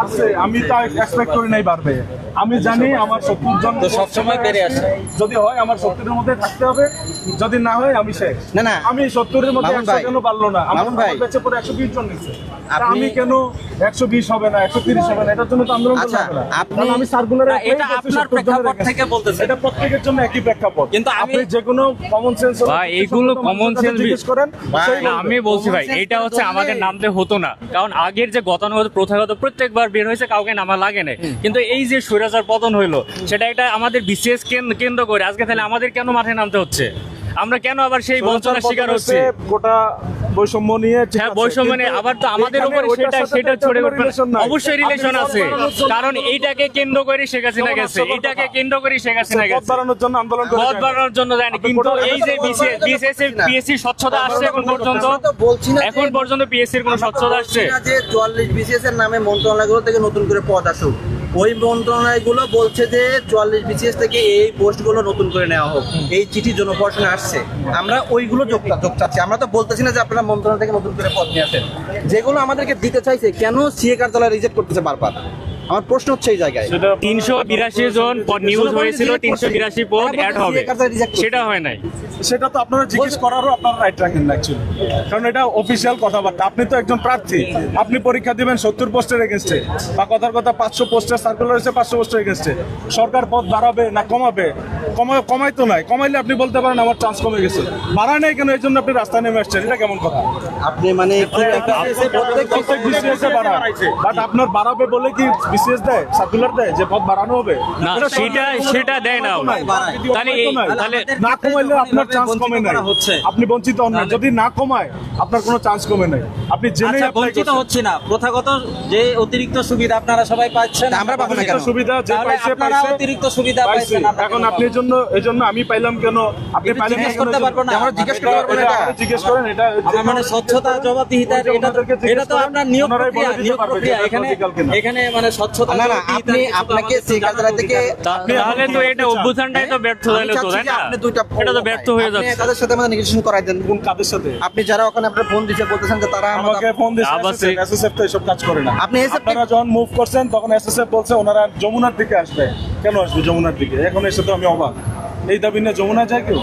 বাড়ছে আমি তা এক্সপেক্ট করি নাই বাড়বে। আমি জানি আমার সত্তর জন সবসময় বেড়ে আসে। যদি হয় আমার সত্তরের মধ্যে থাকতে হবে। যদি না হয় আমি শেষ। না, না। আমি সত্তরের মধ্যে একশো কেন পারল না? আমার ভাই। বেঁচে পরে একশো বিশ জন নিচ্ছে আমি কেন একশো বিশ হবে না একশো তিরিশ হবে না? এটার জন্য তো আন্দোলন করতে আচ্ছা, হবে আপনি- আমি সার্কুলারে না, এটা আপনার প্রেক্ষাপট থেকে বলতেছেন। এটা প্রত্যেকের জন্য একই প্রেক্ষাপট। কিন্তু আপনি যে কোনো কমন সেন্স ভাই, এইগুলো common sense জিজ্ঞেস করেন না আমি বলছি ভাই এটা হচ্ছে আমাদের নামতে হতো না। কারণ আগের যে গতানুগত প্রথাগত প্রত্যেকবার বের হয়েছে কাউকে নামা লাগে না কিন্তু এই যে স্বৈরাচার পতন হইল সেটা এটা আমাদের বিশেষ কেন্দ্র করে। আজকে তাহলে আমাদের কেন মাঠে নামতে হচ্ছে? আমরা কেন আবার সেই বঞ্চনার শিকার হচ্ছে? গোটা বৈষম্য নিয়ে হ্যাঁ বৈষম্য নিয়ে। আবার তো আমাদের উপরে সেটা সেটা ছড়ে উঠবে। অবশ্যই রিলেশন পথ আছে। বাড়ানোর জন্য- কারণ এইটাকে কেন্দ্র করে শেখ হাসিনা গেছে। এইটাকে কেন্দ্র করে শেখ হাসিনা গেছে। বাড়ানোর জন্য আন্দোলন করে পথ বাড়ানোর জন্য যায়নি। কিন্তু এই যে বিসিএস পিএসসি স্বচ্ছতা আসছে এখন পর্যন্ত। এখন পর্যন্ত পিএসসির কোনো স্বচ্ছতা আসছে। যে চুয়াল্লিশ বিসিএস এর নামে মন্ত্রণালয়গুলো থেকে নতুন করে পদ আসুক। ওই মন্ত্রণালয়গুলো বলছে যে চুয়াল্লিশ বিসিএস থেকে এই পোস্টগুলো নতুন করে নেওয়া হোক। এই চিঠি জনপ্রশাসনে আসছে। আমরা ওইগুলো যোগ চাচ্ছি। আমরা তো বলতেছি না যে আপনারা মন্ত্রণালয় থেকে নতুন করে পদ নিয়ে আসেন। যেগুলো আমাদেরকে দিতে চাইছে, কেন সিএ কার্যালয় রিজেক্ট করতেছে বারবার? আমার প্রশ্ন হচ্ছে এই জায়গায়। তিনশো বিরাশি জন নিউজ হয়েছিল তিনশো বিরাশি পদ অ্যাড হবে। সেটা হয় নাই। সেটা তো আপনারা জিজ্ঞেস করারও আপনারা রাইট রাখেন অ্যাকচুয়ালি কারণ এটা অফিসিয়াল কথাবার্তা। আপনি তো একজন প্রার্থী। আপনি পরীক্ষা দিবেন সত্তর পোস্টের এগেনস্টে বা কথার কথা পাঁচশো পোস্টের সার্কুলার হয়েছে পাঁচশো পোস্টের এগেনস্টে সরকার পদ বাড়াবে না কমাবে? কমায় কমাই তো নাই। কমাইলে আপনি বলতে পারেন আমার চান্স কমে গেছে। বাড়ায় নাই কেন? এই জন্য আপনি রাস্তায় নেমে আসছেন। এটা কেমন কথা? আপনি মানে প্রত্যেক বিসিএস বাট আপনার বাড়াবে বলে কি বিসিএস দেয়? সার্কুলার দেয়? যে পদ বাড়ানো হবে? না সেটা সেটা দেয় না তাহলে তাহলে না কমাইলে আপনার চান্স কমে নাই। হচ্ছে। আপনি বঞ্চিত হন না। যদি না কমায় আপনার কোনো চান্স কমে নাই। আপনি জেনে আচ্ছা বঞ্চিত হচ্ছে না। প্রথাগত যে অতিরিক্ত সুবিধা আপনারা সবাই পাচ্ছেন আমরা পাবো না কেন? সুবিধা যে পাইছে পাইছে অতিরিক্ত সুবিধা পাইছে। পাইছেন এখন আপনি জন্য এই জন্য আমি পাইলাম কেন? আপনি পাইলেন জিজ্ঞেস করতে পারব না। আমরা জিজ্ঞেস করতে পারব না। এটা এটা। আপনি জিজ্ঞেস করেন এটা আমার মানে স্বচ্ছতা জবাবদিহিতার এটা এটা তো আপনার নিয়োগ প্রক্রিয়া নিয়োগ প্রক্রিয়া। এখানে এখানে মানে স্বচ্ছতা না না আপনি আপনাকে থেকে তাহলে তো এটা অভ্যুত্থানটাই তো ব্যর্থ হইল তো তাই না? আপনি দুইটা এটা তো ব্যর্থ হয়ে যাচ্ছে। তাদের সাথে আমাদের নেগোসিয়েশন করাই দেন। কোন কাদের সাথে? আপনি যারা ওখানে আপনার ফোন দিচ্ছে বলতেছেন যে তারা আমাকে ফোন দিয়েছে এসএসএফ তো এসব কাজ করে না। আপনি আপনারা যখন মুভ করছেন তখন এসএসএফ বলছে ওনারা যমুনার দিকে আসবে। কেন আসবে যমুনার দিকে? এখন এসে তো আমি অবাক। এই দাবি নিয়ে যমুনা যায় কেউ?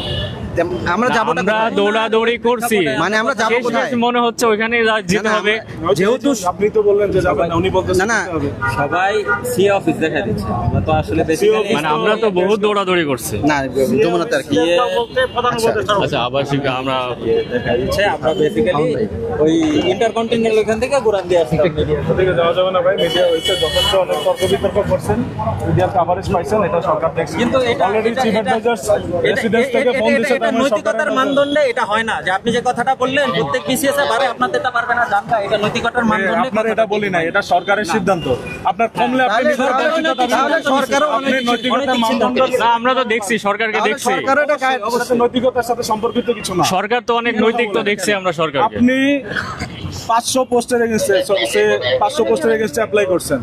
আমরা যাব আমরা দৌড়াদৌড়ি করছি। মানে আমরা যাব কোথায়? মনে হচ্ছে ওইখানে যেতে হবে। যেহেতু আপনি তো বললেন যে যাবেন উনি বলতেছেন না, না। সবাই সি অফিস দেখা দিচ্ছে। আমরা তো আসলে বেসিক্যালি মানে আমরা তো বহুত দৌড়াদৌড়ি করছি। না যমুনাতে আর কি। বলতে প্রধান উপদেষ্টা আচ্ছা আবাসিক আমরা দেখা দিচ্ছে আমরা বেসিক্যালি ওই ইন্টারকন্টিনেন্টাল ওখান থেকে ঘুরান দিয়ে আসছি ওদিকে যাওয়া যাবে না ভাই মিডিয়া হয়েছে যথেষ্ট অনেক তর্ক বিতর্ক করছেন। মিডিয়ার কাভারেজ পাইছেন এটা সরকার দেখছে। কিন্তু এটা অলরেডি চিফ অ্যাডভাইজার্স প্রেসিডেন্ট থেকে ফোন দিছে এটা নৈতিকতার মানদণ্ডে এটা হয় না। যে আপনি যে কথাটা বললেন প্রত্যেক বিসিএস এ বারে দিতে পারবে না জানবা এটা নৈতিকতার মানদণ্ডে আপনার এটা বলি না এটা সরকারের সিদ্ধান্ত। আপনার কমলে আপনি নৈতিকতার মানদণ্ড না আমরা তো দেখছি সরকারকে দেখছি। নৈতিকতার সাথে সম্পর্কিত কিছু না। সরকার তো অনেক নৈতিক তো দেখছি আমরা সরকার আপনি পাঁচশো পোস্টের এগেনস্টে সে পাঁচশো পোস্টের এগেনস্টে অ্যাপ্লাই করছেন।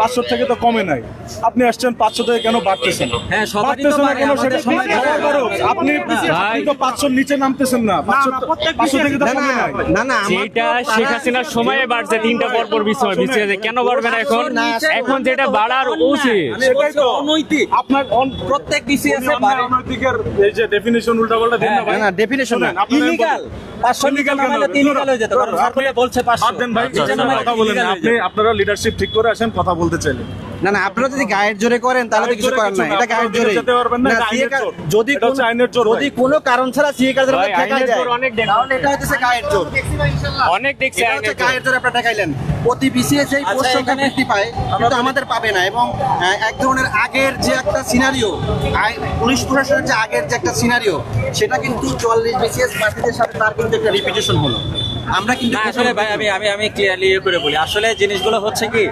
পাঁচশো থেকে তো কমে নাই। আপনি আসছেন পাঁচশো থেকে কেন বাড়তেছেন? হ্যাঁ, সবারই তো বাড়তেছেন না কেন সেটা আপনি তো পাঁচশোর নিচে নামতেছেন না। পাঁচশো পাঁচশো থেকে তো কমে নাই। না না না যেটা শেখ হাসিনার সময়ে বাড়ছে তিনটা পর পর বিষয় কেন বাড়বে না এখন? এখন যেটা বাড়ার উচিত। সেটাই তো অনৈতিক। আপনার প্রত্যেক বিসিএস এ অনৈতিকের এই যে ডেফিনিশন উল্টাপাল্টা দিন না ভাই। না না। ডেফিনেশন না ইলিগাল আপনারা লিডারশিপ ঠিক করে আসেন কথা বলতে চাইলে। না না আপনারা যদি গায়ের জোরে করেন তাহলে তো কিছু করার নাই। এটা গায়ের জোরে। যদি যদি কোনো কারণ ছাড়া সিএ ঠেকাই যায়। তাহলে এটা হচ্ছে গায়ের জোর। অনেক দেখছি এটা হচ্ছে গায়ের জোর আপনারা ঠেকাইলেন। প্রতি বিসিএস এই আচ্ছা, পোস্ট সংখ্যা বৃদ্ধি পায় কিন্তু আমাদের পাবে না। এবং এক ধরনের আগের যে একটা সিনারিও পুলিশ প্রশাসনের যে আগের যে একটা সিনারিও সেটা কিন্তু চুয়াল্লিশ বিসিএস প্রার্থীদের সাথে তার কিন্তু একটা রিপিটেশন হলো। আমরা কিন্তু আসলে ভাই, আমি আমি আমি ক্লিয়ারলি করে বলি। আসলে জিনিসগুলো হচ্ছে কি,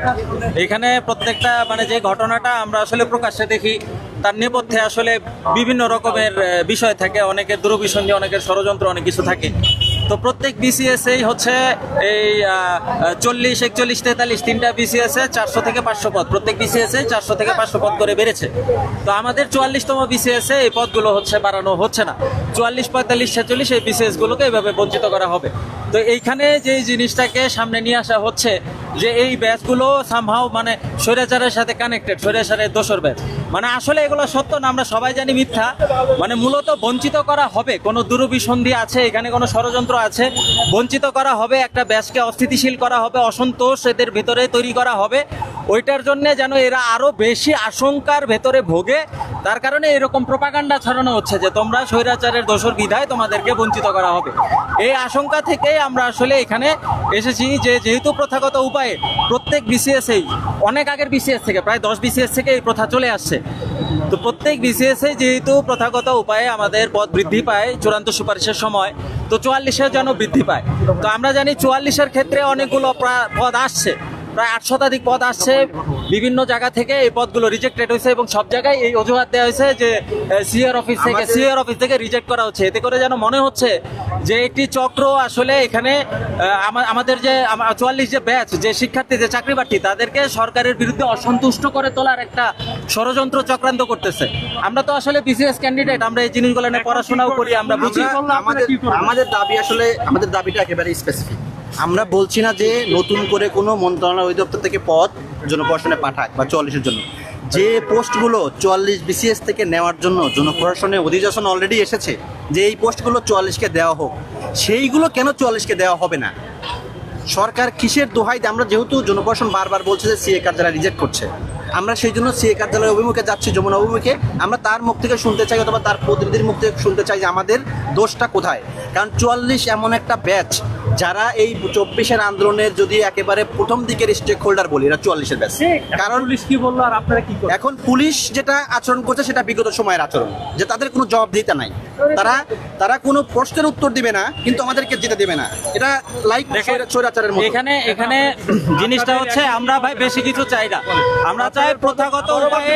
এখানে প্রত্যেকটা মানে যে ঘটনাটা আমরা আসলে প্রকাশ্যে দেখি, তার নেপথ্যে আসলে বিভিন্ন রকমের বিষয় থাকে। অনেকের দুরভিসন্ধি অনেকের ষড়যন্ত্র, অনেক কিছু থাকে। তো প্রত্যেক বিসিএস এই হচ্ছে এই চল্লিশ, একচল্লিশ, তেতাল্লিশ তিনটা বিসিএস এ চারশো থেকে পাঁচশো পদ। প্রত্যেক বিসিএস চারশো থেকে পাঁচশো পদ করে বেড়েছে। তো আমাদের চুয়াল্লিশতম বিসিএস এ এই পদগুলো হচ্ছে বাড়ানো হচ্ছে না। চুয়াল্লিশ, পঁয়তাল্লিশ, ছেচল্লিশ এই বিসিএস গুলোকে এইভাবে বঞ্চিত করা হবে। তো এইখানে যে জিনিসটাকে সামনে নিয়ে আসা হচ্ছে, যে এই ব্যাচগুলো সামহাও মানে স্বৈরাচারের সাথে কানেক্টেড স্বৈরাচারের দোসর ব্যাচ। মানে আসলে এগুলো সত্য না, আমরা সবাই জানি মিথ্যা। মানে মূলত বঞ্চিত করা হবে, কোনো দুরভিসন্ধি আছে, এখানে কোনো ষড়যন্ত্র আছে, বঞ্চিত করা হবে, একটা ব্যাচকে অস্থিতিশীল করা হবে, অসন্তোষ এদের ভিতরে তৈরি করা হবে। ওইটার জন্য যেন এরা আরও বেশি আশঙ্কার ভেতরে ভোগে তার কারণে এরকম প্রপাগান্ডা ছড়ানো হচ্ছে যে তোমরা স্বৈরাচারের দোষর বিধায় তোমাদেরকে বঞ্চিত করা হবে। এই আশঙ্কা থেকেই আমরা আসলে এখানে এসেছি যে যেহেতু প্রথাগত উপায়ে প্রত্যেক বিসিএসেই অনেক আগের বিসিএস থেকে, প্রায় দশ বিসিএস থেকে এই প্রথা চলে আসছে। তো প্রত্যেক বিসিএসএ যেহেতু প্রথাগত উপায়ে আমাদের পদ বৃদ্ধি পায় চূড়ান্ত সুপারিশের সময়, তো চুয়াল্লিশের যেন বৃদ্ধি পায়। তো আমরা জানি চুয়াল্লিশের ক্ষেত্রে অনেকগুলো পদ আসছে। প্রায় আট শতাধিক পদ আসছে। বিভিন্ন জায়গা থেকে এই পদগুলো রিজেক্টেড হয়েছে এবং সব জায়গায় এই অজুহাত দেওয়া হয়েছে যে সিআর অফিস থেকে সিআর অফিস থেকে রিজেক্ট করা হচ্ছে। এতে করে যেন মনে হচ্ছে যে একটি চক্র আসলে এখানে আমাদের যে চুয়াল্লিশ যে ব্যাচ যে শিক্ষার্থী যে চাকরি প্রার্থী তাদেরকে সরকারের বিরুদ্ধে অসন্তুষ্ট করে তোলার একটা ষড়যন্ত্র চক্রান্ত করতেছে। আমরা তো আসলে বিসিএস ক্যান্ডিডেট আমরা এই জিনিসগুলো নিয়ে পড়াশোনাও করি আমরা বুঝি। আমাদের আমাদের দাবি আসলে আমাদের দাবিটা একেবারে স্পেসিফিক আমরা বলছি না যে নতুন করে কোনো মন্ত্রণালয় অধিদপ্তর থেকে পদ জনপ্রশাসনে পাঠাক বা চুয়াল্লিশের জন্য। যে পোস্টগুলো চুয়াল্লিশ বিসিএস থেকে নেওয়ার জন্য জনপ্রশাসনে অধিবেশন অলরেডি এসেছে, যে এই পোস্টগুলো চুয়াল্লিশকে দেওয়া হোক, সেইগুলো কেন চুয়াল্লিশকে দেওয়া হবে না? সরকার কিসের দোহাই আমরা যেহেতু জনপ্রশাসন বারবার বলছে যে সিএ কার্যালয় রিজেক্ট করছে, আমরা সেই জন্য সিএ কার্যালয় অভিমুখে যাচ্ছি, যমুনা অভিমুখে। আমরা তার মুখ থেকে শুনতে চাই অথবা তার প্রতিনিধির মুখ থেকে শুনতে চাই যে আমাদের দোষটা কোথায়? কারণ চুয়াল্লিশ এমন একটা ব্যাচ যারা এই চব্বিশের আন্দোলনের যদি একেবারে প্রথম দিকের স্টেক হোল্ডার বলি এরা চুয়াল্লিশের ব্যাচ কারণ পুলিশ কি বলল আর আপনারা কি এখন পুলিশ যেটা আচরণ করছে সেটা বিগত সময়ের আচরণ যে তাদের কোনো জবাব দিতে নাই। তারা তারা কোনো প্রশ্নের উত্তর দিবে না কিন্তু আমাদেরকে যেতে দেবে না। এটা লাইক স্বৈরাচারের মতো। এখানে এখানে জিনিসটা হচ্ছে আমরা ভাই বেশি কিছু চাই না। আমরা চাই প্রথাগত উপায়ে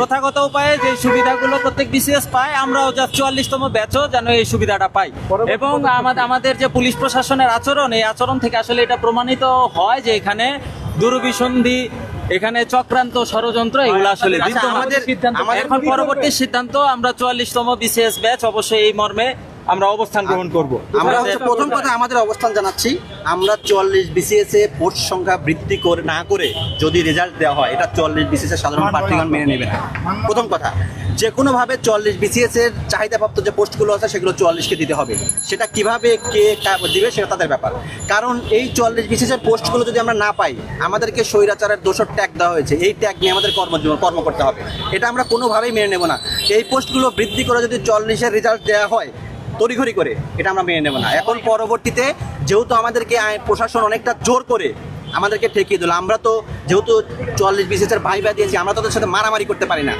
প্রথাগত উপায়ে যে সুবিধাগুলো প্রত্যেক বিসিএস পায় আমরাও যা চুয়াল্লিশতম ব্যাচও যেন এই সুবিধাটা পাই। এবং আমাদের আমাদের যে পুলিশ প্রশাসনের আচরণ এই আচরণ থেকে আসলে এটা প্রমাণিত হয় যে এখানে দুরভিসন্ধি এখানে চক্রান্ত ষড়যন্ত্র এগুলো আসলে আচ্ছা, আমাদের- আমাদের এখন পরবর্তী সিদ্ধান্ত আমরা চুয়াল্লিশতম বিসিএস ব্যাচ অবশ্যই এই মর্মে আমরা অবস্থান গ্রহণ করব। আমরা হচ্ছে প্রথম কথা আমাদের অবস্থান জানাচ্ছি। আমরা চল্লিশ বিসিএস এ পোস্ট সংখ্যা বৃদ্ধি করে না করে যদি রেজাল্ট দেওয়া হয় এটা চল্লিশ বিসিএস এর সাধারণ প্রার্থীগণ মেনে নেবে না। প্রথম কথা যে কোনোভাবে চুয়াল্লিশ বিসিএস এর চাহিদাপ্রাপ্ত যে পোস্টগুলো আছে সেগুলো চুয়াল্লিশকে দিতে হবে। সেটা কীভাবে কে দিবে সেটা তাদের ব্যাপার। কারণ এই চল্লিশ বিসিএস এর পোস্টগুলো যদি আমরা না পাই আমাদেরকে স্বৈরাচারের দোষর ট্যাগ দেওয়া হয়েছে। এই ট্যাগ নিয়ে আমাদের কর্মজীবন কর্ম করতে হবে। এটা আমরা কোনোভাবেই মেনে নেব না। এই পোস্টগুলো বৃদ্ধি করে যদি চল্লিশের রেজাল্ট দেওয়া হয় তড়িঘড়ি করে এটা আমরা মেনে নেব না। এখন পরবর্তীতে যেহেতু আমাদেরকে প্রশাসন অনেকটা জোর করে আমাদেরকে ঠেকিয়ে দিল আমরা তো যেহেতু চুয়াল্লিশ বিসিএস এর ভাইবা দিয়েছি আমরা তো ওদের সাথে মারামারি করতে পারি না।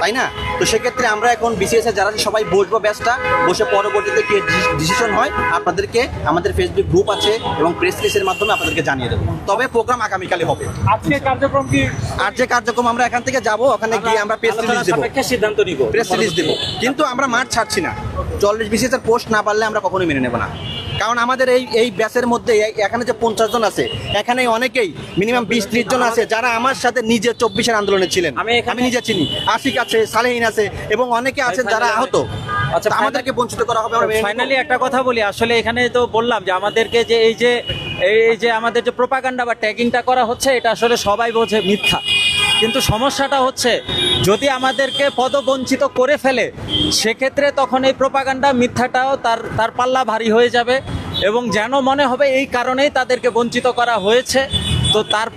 তাই না? তো সেক্ষেত্রে আমরা এখন বিসিএস এর যারা সবাই বসবো ব্যাচটা বসে পরবর্তীতে কি ডিসিশন হয় আপনাদেরকে আমাদের ফেসবুক গ্রুপ আছে এবং প্রেস রিলিজের মাধ্যমে আপনাদেরকে জানিয়ে দেবো। তবে প্রোগ্রাম আগামীকালে হবে। আজকে কার্যক্রম কি? আর যে কার্যক্রম আমরা এখান থেকে যাব ওখানে গিয়ে আমরা প্রেস রিলিজ দেবো। সিদ্ধান্ত নিব। প্রেস রিলিজ দেবো। কিন্তু আমরা মাঠ ছাড়ছি না। চল্লিশ এর পোস্ট না পারলে আমরা কখনোই মেনে নেব না। কারণ আমাদের এই এই ব্যাচের মধ্যে এখানে যে পঞ্চাশ জন আছে এখানে অনেকেই মিনিমাম বিশ ত্রিশ জন আছে যারা আমার সাথে নিজে চব্বিশের আন্দোলনে ছিলেন। আমি নিজে চিনি। আশিক আছে সালেহীন আছে এবং অনেকে আছেন যারা আহত। আচ্ছা, আমাদেরকে বঞ্চিত করা হবে আমরা ফাইনালি একটা কথা বলি আসলে এখানে তো বললাম যে আমাদেরকে যে এই যে এই যে আমাদের যে প্রোপাগান্ডা বা ট্যাগিংটা করা হচ্ছে এটা আসলে সবাই বোঝে মিথ্যা। কিন্তু সমস্যাটা হচ্ছে যদি আমাদেরকে পদবঞ্চিত করে ফেলে, সেক্ষেত্রে তখন এই প্রোপাগান্ডা মিথ্যাটাও তার তার পাল্লা ভারী হয়ে যাবে এবং যেন মনে হবে এই কারণেই তাদেরকে বঞ্চিত করা হয়েছে। তো তার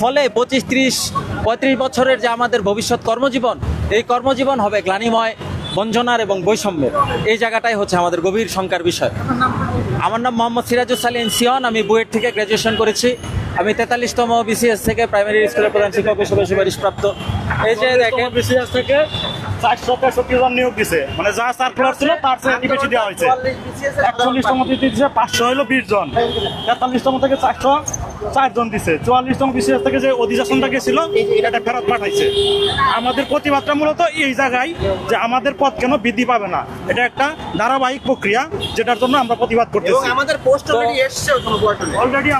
ফলে পঁচিশ, ত্রিশ, পঁয়ত্রিশ বছরের যে আমাদের ভবিষ্যৎ কর্মজীবন, এই কর্মজীবন হবে গ্লানিময় বঞ্চনার এবং বৈষম্যের। এই জায়গাটাই হচ্ছে আমাদের গভীর শঙ্কার বিষয়। আমার নাম মোহাম্মদ সিরাজুল সালিম সিয়ন আমি বুয়েট থেকে গ্র্যাজুয়েশন করেছি। আমি তেতাল্লিশতম বিসিএস থেকে প্রাইমারি স্কুলের প্রধান শিক্ষক হিসেবে সুপারিশ প্রাপ্ত। এই যে দেখেন। বিসিএস থেকে চারশো তেষট্টি জন নিয়োগ দিছে। মানে যা সার্কুলার ছিল তার চেয়ে বেশি দেওয়া হয়েছে। একচল্লিশতম দিচ্ছে পাঁচশো হলো বিশ জন। তেতাল্লিশতম থেকে চারশো চার জন দিছে। চুয়াল্লিশতম বিসিএস থেকে যে গেছিল এটা ফেরত পাঠাইছে। আমাদের প্রতিবাদটা মূলত এই জায়গায় যে আমাদের পদ কেন বৃদ্ধি পাবে না। এটা একটা ধারাবাহিক প্রক্রিয়া যেটার জন্য আমরা প্রতিবাদ করতেছি। আমাদের পোস্ট অলরেডি এসছে অলরেডি